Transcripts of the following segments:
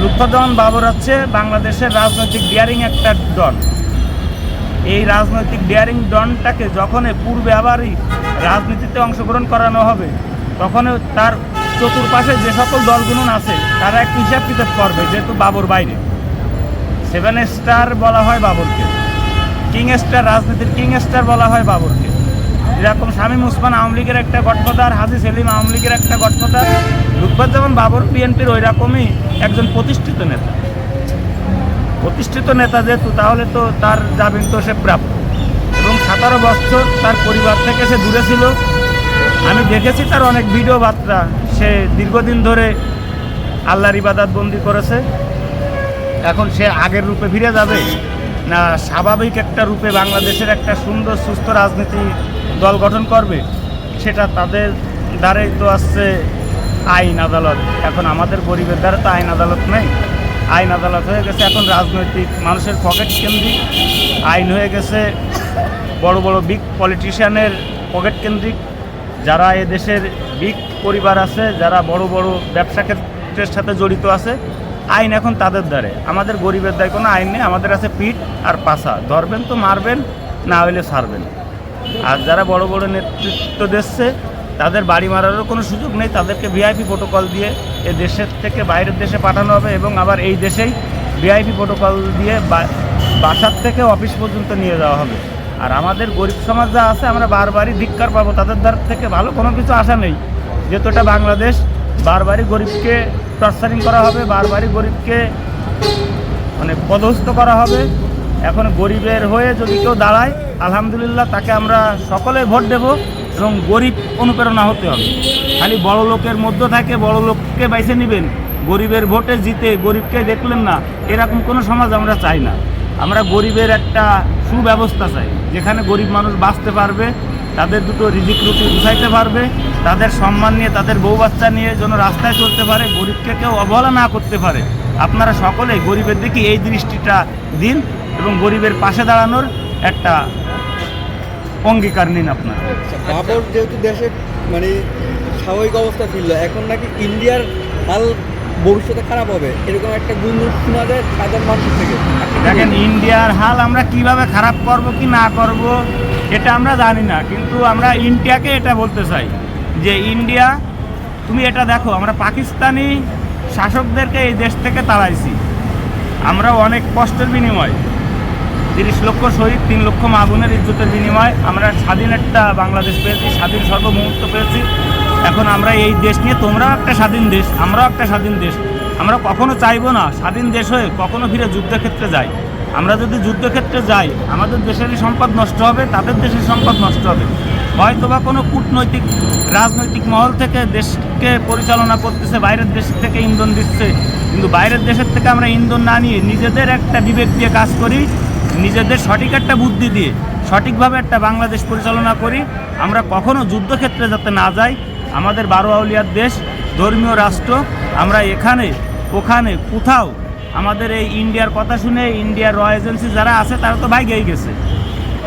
লুৎফুজ্জামান বাবর হচ্ছে বাংলাদেশের রাজনৈতিক ডিয়ারিং একটা ডন। এই রাজনৈতিক ডিয়ারিং ডনটাকে যখন পূর্বে আবারই রাজনীতিতে অংশগ্রহণ করানো হবে তখন তার চতুর্পাশে যে সকল দলগুলো আছে, তারা একটু হিসাব কিতাব করবে যেহেতু বাবর বাইরে। সেভেন স্টার বলা হয় বাবরকে। কিং স্টার রাজনীতির কিং স্টার বলা হয় বাবরকে। এরকম শামীম উসমান আওয়ামী লীগের একটা গঠফাদার হাজি সেলিম আওয়ামী লীগের একটা গঠফাদার লুৎফুজ্জামান বাবর বিএনপির ওই রকমই একজন প্রতিষ্ঠিত নেতা। প্রতিষ্ঠিত নেতা যেহেতু, তাহলে তো তার জামিন তো সে প্রাপ্য। এবং সতেরো বছর তার পরিবার থেকে সে দূরে ছিল। আমি দেখেছি তার অনেক ভিডিও বার্তা সে দীর্ঘদিন ধরে আল্লাহর ইবাদাত বন্দি করেছে। এখন সে আগের রূপে ফিরে যাবে না স্বাভাবিক একটা রূপে বাংলাদেশের একটা সুন্দর, সুস্থ রাজনীতি দল গঠন করবে, সেটা তাদের দ্বারাই তো আসছে আইন আদালত। এখন আমাদের গরিবের দ্বারা তো আইন আদালত নেই। আইন আদালত হয়ে গেছে এখন রাজনৈতিক, মানুষের পকেট কেন্দ্রিক। আইন হয়ে গেছে বড় বড় বিগ পলিটিশিয়ানের পকেট কেন্দ্রিক। যারা এ দেশের বিগ পরিবার আছে, যারা বড় বড় ব্যবসা ক্ষেত্রের সাথে জড়িত আছে, আইন এখন তাদের দ্বারে। আমাদের গরিবের দায় কোনো আইন নেই, আমাদের আছে পিঠ আর পাশা ধরবেন তো মারবেন, না হইলে ছাড়বেন। আর যারা বড় বড় নেতৃত্ব দিচ্ছে তাদের বাড়ি মারারও কোনো সুযোগ নেই। তাদেরকে ভিআইপি প্রোটোকল দিয়ে এ দেশের থেকে বাইরের দেশে পাঠানো হবে এবং আবার এই দেশেই ভিআইপি প্রোটোকল দিয়ে বাসার থেকে অফিস পর্যন্ত নিয়ে যাওয়া হবে। আর আমাদের গরিব সমাজ যা আছে, আমরা বারবারই ধিক্কার পাবো। তাদের দ্বার থেকে ভালো কোনো কিছু আশা নেই। যেহেতু এটা বাংলাদেশ, বারবারই গরিবকে টর্চারিং করা হবে, বারবারই গরিবকে মানে পদস্থ করা হবে। এখন গরিবের হয়ে যদি কেউ দাঁড়ায়, আলহামদুলিল্লাহ, তাকে আমরা সকলে ভোট দেব। এবং গরিব অনুপ্রেরণা হতে হবে। খালি বড় লোকের মধ্য থেকে, বড় লোককে বাইছে নেবেন। গরিবের ভোটে জিতে গরিবকে দেখলেন না, এরকম কোনো সমাজ আমরা চাই না। আমরা গরিবের একটা সুব্যবস্থা চাই, যেখানে গরিব মানুষ বাঁচতে পারবে, তাদের দুটো রিজিক রুটি গুছাইতে পারবে, তাদের সম্মান নিয়ে, তাদের বউ বাচ্চা নিয়ে যেন রাস্তায় চলতে পারে, গরিবকে কেউ অবহেলা না করতে পারে। আপনারা সকলে গরিবের দিকে এই দৃষ্টিটা দিন এবং গরিবের পাশে দাঁড়ানোর একটা অঙ্গীকার নিন আপনারা। বাবর যেহেতু দেশে মানে স্বাভাবিক অবস্থা ছিল এখন নাকি ইন্ডিয়ার হাল ভবিষ্যতে খারাপ হবে এরকম একটা গুঞ্জন শোনা যায় সাধারণ মানুষের থেকে। দেখেন ইন্ডিয়ার হাল আমরা কীভাবে খারাপ করব কি না করব এটা আমরা জানি না কিন্তু আমরা ইন্ডিয়াকে এটা বলতে চাই যে ইন্ডিয়া তুমি এটা দেখো আমরা পাকিস্তানি শাসকদেরকে এই দেশ থেকে তাড়াইছি। আমরা অনেক কষ্টের বিনিময় তিরিশ লক্ষ শহীদ, তিন লক্ষ মা বোনের ইজ্জতের বিনিময় আমরা স্বাধীন একটা বাংলাদেশ পেয়েছি, স্বাধীন সর্বমুহূর্ত পেয়েছি। এখন আমরা এই দেশ নিয়ে তোমরাও একটা স্বাধীন দেশ, আমরাও একটা স্বাধীন দেশ। আমরা কখনো চাইব না স্বাধীন দেশ হয়ে কখনো ফিরে যুদ্ধক্ষেত্রে যাই। আমরা যদি যুদ্ধক্ষেত্রে যাই, আমাদের দেশেরই সম্পদ নষ্ট হবে, তাদের দেশের সম্পদ নষ্ট হবে। হয়তো বা কোনো কূটনৈতিক, রাজনৈতিক মহল থেকে দেশকে পরিচালনা করতেছে, বাইরের দেশ থেকে ইন্ধন দিচ্ছে, কিন্তু বাইরের দেশের থেকে আমরা ইন্ধন না নিয়ে নিজেদের একটা বিবেক দিয়ে কাজ করি নিজেদের সঠিক একটা বুদ্ধি দিয়ে, সঠিকভাবে একটা বাংলাদেশ পরিচালনা করি। আমরা কখনো যুদ্ধক্ষেত্রে যাতে না যাই, আমাদের বারো আউলিয়ার দেশ ধর্মীয় রাষ্ট্র, আমরা এখানে, ওখানে, কোথাও, আমাদের এই ইন্ডিয়ার কথা শুনে ইন্ডিয়ার র এজেন্সি যারা আছে, তারা তো ভাই ভাইগেই গেছে।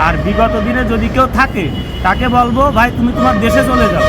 আর বিগত দিনে যদি কেউ থাকে, তাকে বলব, ভাই, তুমি তোমার দেশে চলে যাও।